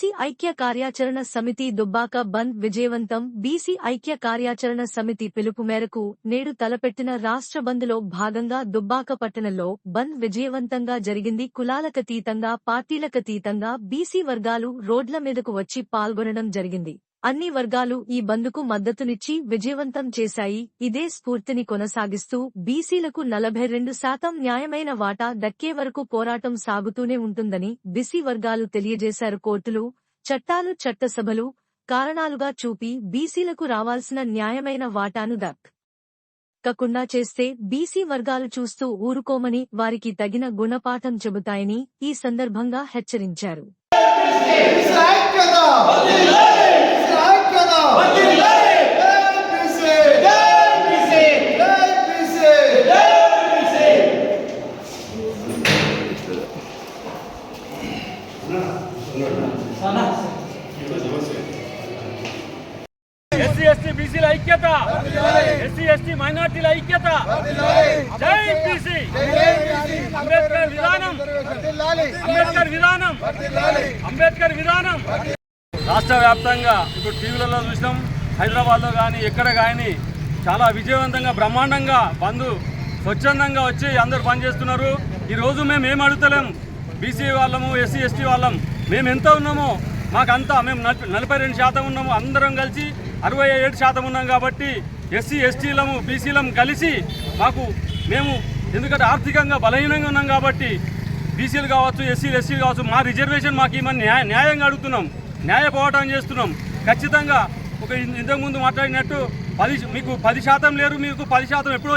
BC ఐక్య కార్యాచరణ సమితి దుబ్బాక బంద్ విజయవంతం. బీసీ ఐక్య కార్యాచరణ సమితి పిలుపు మేరకు నేడు తలపెట్టిన రాష్ట్ర బంద్లో భాగంగా దుబ్బాక పట్టణంలో బంద్ విజయవంతంగా జరిగింది. కులాలకతీతంగా పార్టీలకతీతంగా బీసీ వర్గాలు రోడ్ల మీదకు వచ్చి పాల్గొనడం జరిగింది. అన్ని వర్గాలు ఈ బంద్కు మద్దతునిచ్చి విజయవంతం చేశాయి. ఇదే స్ఫూర్తిని కొనసాగిస్తూ బీసీలకు నలభై రెండు శాతం న్యాయమైన వాటా దక్కే వరకు పోరాటం సాగుతూనే ఉంటుందని బీసీ వర్గాలు తెలియజేశారు. కోర్టులు చట్టాలు చట్టసభలు కారణాలుగా చూపి బీసీలకు రావాల్సిన న్యాయమైన వాటాను దక్ కకుండా చేస్తే బీసీ వర్గాలు చూస్తూ ఊరుకోమని వారికి తగిన గుణపాఠం చెబుతాయని ఈ సందర్భంగా హెచ్చరించారు. ఎస్సీ ఎస్టీ బీసీల ఐక్యత. ఎస్సీ ఎస్టీ మైనార్టీల ఐక్యత. జై బీసీ. అంబేద్కర్ విధానం. అంబేద్కర్ విధానం. అంబేద్కర్ విధానం. రాష్ట్ర వ్యాప్తంగా ఇప్పుడు టీవీలలో చూసినాం హైదరాబాద్లో కానీ ఎక్కడ కానీ చాలా విజయవంతంగా బ్రహ్మాండంగా బంధు స్వచ్ఛందంగా వచ్చి అందరూ పనిచేస్తున్నారు. ఈరోజు మేము ఏం అడుగుతలేం? బీసీ వాళ్ళము ఎస్సీ ఎస్టీ వాళ్ళం. మేము ఎంత ఉన్నామో మాకంతా మేము నలభై రెండు శాతం ఉన్నాము. అందరం కలిసి అరవై ఏడు శాతం ఉన్నాం కాబట్టి ఎస్సీ ఎస్టీలము బీసీలము కలిసి మాకు మేము ఎందుకంటే ఆర్థికంగా బలహీనంగా ఉన్నాం కాబట్టి బీసీలు కావచ్చు ఎస్సీలు ఎస్సీలు కావచ్చు మా రిజర్వేషన్ మాకు ఇవన్నీ న్యాయ న్యాయంగా అడుగుతున్నాం. న్యాయ పోరాటం చేస్తున్నాం. ఖచ్చితంగా ఒక ఇంతకుముందు మాట్లాడినట్టు పది మీకు పది శాతం లేరు మీకు పది శాతం ఎప్పుడో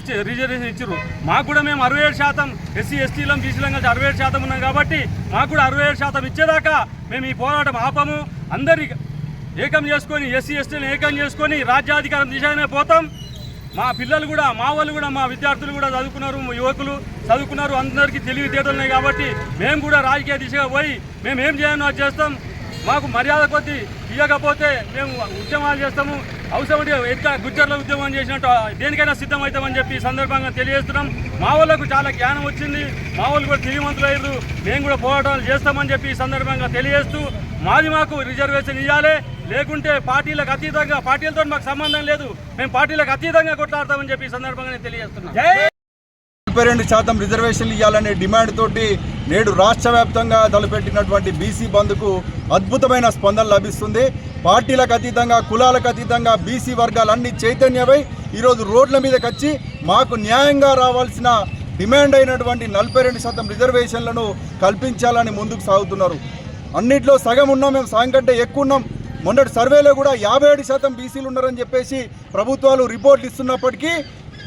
ఇచ్చే రిజర్వేషన్ ఇచ్చారు మాకు కూడా మేము అరవై ఏడు శాతం ఎస్సీ ఎస్టీలం బీసీలం కలిసి అరవై ఏడు శాతం ఉన్నాం కాబట్టి మాకు కూడా అరవై ఏడు శాతం ఇచ్చేదాకా మేము ఈ పోరాటం ఆపము. అందరి ఏకం చేసుకొని ఎస్సీ ఎస్టీలను ఏకం చేసుకొని రాజ్యాధికారం దిశగానే పోతాం. మా పిల్లలు కూడా మా వాళ్ళు కూడా మా విద్యార్థులు కూడా చదువుకున్నారు యువకులు చదువుకున్నారు అందరికీ తెలివితేటలున్నాయి కాబట్టి మేము కూడా రాజకీయ దిశగా పోయి మేము ఏం చేయాలో అది చేస్తాం. మాకు మర్యాద కొద్దీ ఇవ్వకపోతే మేము ఉద్యమాలు చేస్తాము. అవసరం ఎట్లా గుజ్జర్లో ఉద్యమం చేసినట్టు దేనికైనా సిద్ధమవుతామని చెప్పి సందర్భంగా తెలియజేస్తున్నాం. మా వాళ్ళకు చాలా జ్ఞానం వచ్చింది. మా వాళ్ళు కూడా తెలివిమంతులు అయ్యారు మేము కూడా పోరాటాలు చేస్తామని చెప్పి ఈ సందర్భంగా తెలియజేస్తూ మాది మాకు రిజర్వేషన్ ఇవ్వాలి లేకుంటే పార్టీలకు అతీతంగా పార్టీలతో మాకు సంబంధం లేదు. మేము పార్టీలకు అతీతంగా కొట్లాడతామని చెప్పి ఈ సందర్భంగా తెలియజేస్తున్నాం ముప్పై రెండు శాతం రిజర్వేషన్లు ఇవ్వాలనే డిమాండ్ తోటి నేడు రాష్ట్ర వ్యాప్తంగా తలపెట్టినటువంటి బీసీ బంద్కు అద్భుతమైన స్పందన లభిస్తుంది. పార్టీలకు అతీతంగా కులాలకు అతీతంగా బీసీ వర్గాలన్నీ చైతన్యమై ఈరోజు రోడ్ల మీదకి వచ్చి మాకు న్యాయంగా రావాల్సిన డిమాండ్ అయినటువంటి నలభై రెండు శాతం రిజర్వేషన్లను కల్పించాలని ముందుకు సాగుతున్నారు. అన్నిట్లో సగం ఉన్నాం మేము సగం కంటే ఎక్కువ ఉన్నాం. మొన్నటి సర్వేలో కూడా యాభై ఏడు శాతం బీసీలు ఉన్నారని చెప్పేసి ప్రభుత్వాలు రిపోర్ట్లు ఇస్తున్నప్పటికీ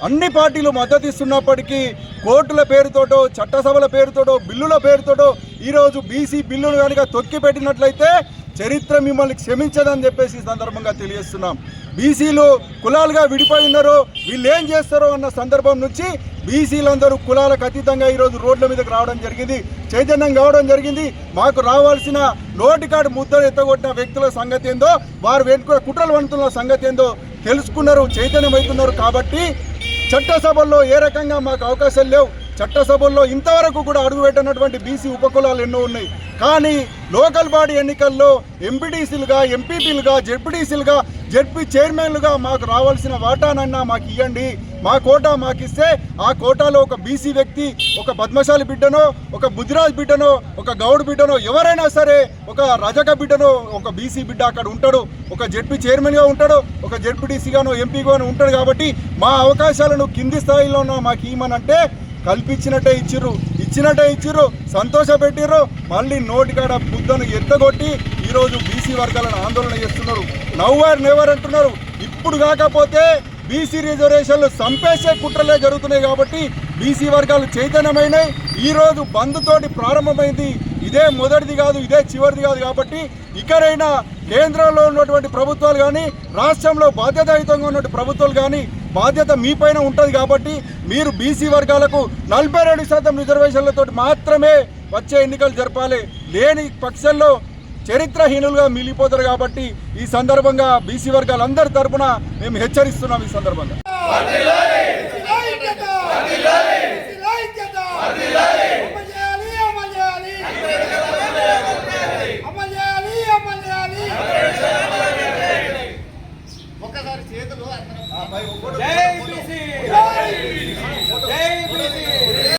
అన్ని పార్టీలు మద్దతు ఇస్తున్నప్పటికీ కోర్టుల పేరుతోటో చట్టసభల పేరుతోటో బిల్లుల పేరుతోటో ఈరోజు బీసీ బిల్లును కనుక తొక్కి పెట్టినట్లయితే చరిత్ర మిమ్మల్ని క్షమించదని చెప్పేసి సందర్భంగా తెలియజేస్తున్నాం. బీసీలు కులాలుగా విడిపోయి ఉన్నారు వీళ్ళు ఏం చేస్తారో అన్న సందర్భం నుంచి బీసీలందరూ కులాలకు అతీతంగా ఈరోజు రోడ్ల మీదకి రావడం జరిగింది చైతన్యం కావడం జరిగింది. మాకు రావాల్సిన నోటికాడు ముద్దలు ఎత్తగొట్టిన వ్యక్తుల సంగతి ఏందో వారు వెనుక కుట్రలు వంతున్న సంగతి ఏందో తెలుసుకున్నారు చైతన్యం అవుతున్నారు కాబట్టి చట్టసభల్లో ఏ రకంగా మాకు అవకాశాలు లేవు. చట్టసభల్లో ఇంతవరకు కూడా అడుగుపెట్టినటువంటి బీసీ ఉపకులాలు ఎన్నో ఉన్నాయి. కానీ లోకల్ బాడీ ఎన్నికల్లో ఎంపీటీసీలుగా ఎంపీపీలుగా జెడ్పీటీసీలుగా జెడ్పీ చైర్మన్లుగా మాకు రావాల్సిన వాటానన్నా మాకు ఇవ్వండి మా కోటా మాకు ఇస్తే ఆ కోటాలో ఒక బీసీ వ్యక్తి ఒక పద్మశాలి బిడ్డనో ఒక బుద్ధిరాజ్ బిడ్డనో ఒక గౌడ్ బిడ్డనో ఎవరైనా సరే ఒక రజక బిడ్డనో ఒక బీసీ బిడ్డ అక్కడ ఉంటాడు. ఒక జెడ్పీ చైర్మన్గా ఉంటాడు. ఒక జెడ్పీటీసీగానో ఎంపీగానో ఉంటాడు కాబట్టి మా అవకాశాలను కింది స్థాయిలో ఉన్న మాకు ఇవ్వమనంటే కల్పించినట్టే ఇచ్చిర్రు. ఇచ్చినట్టే ఇచ్చిర్రు. సంతోష పెట్టిర్రు మళ్ళీ నోటికాడ బుద్ధను ఎత్తగొట్టి ఈరోజు బీసీ వర్గాలను ఆందోళన చేస్తున్నారు. నవ్వారు నెవర్ అంటున్నారు. ఇప్పుడు కాకపోతే బీసీ రిజర్వేషన్లు సంపేసే కుట్రలే జరుగుతున్నాయి కాబట్టి బీసీ వర్గాలు చైతన్యమైనాయి ఈరోజు బంద్ తోటి ప్రారంభమైంది. ఇదే మొదటిది కాదు ఇదే చివరిది కాదు కాబట్టి ఇక్కడైనా కేంద్రంలో ఉన్నటువంటి ప్రభుత్వాలు కానీ రాష్ట్రంలో బాధ్యతాయుతంగా ఉన్నటువంటి ప్రభుత్వాలు కానీ బాధ్యత మీపైన ఉంటుంది కాబట్టి మీరు బీసీ వర్గాలకు నలభై రెండు శాతం రిజర్వేషన్లతో మాత్రమే వచ్చే ఎన్నికలు జరపాలి. లేని పక్షంలో చరిత్రహీనులుగా మిగిలిపోతారు కాబట్టి ఈ సందర్భంగా బీసీ వర్గాలందరి తరపున మేము హెచ్చరిస్తున్నాం ఈ సందర్భంగా.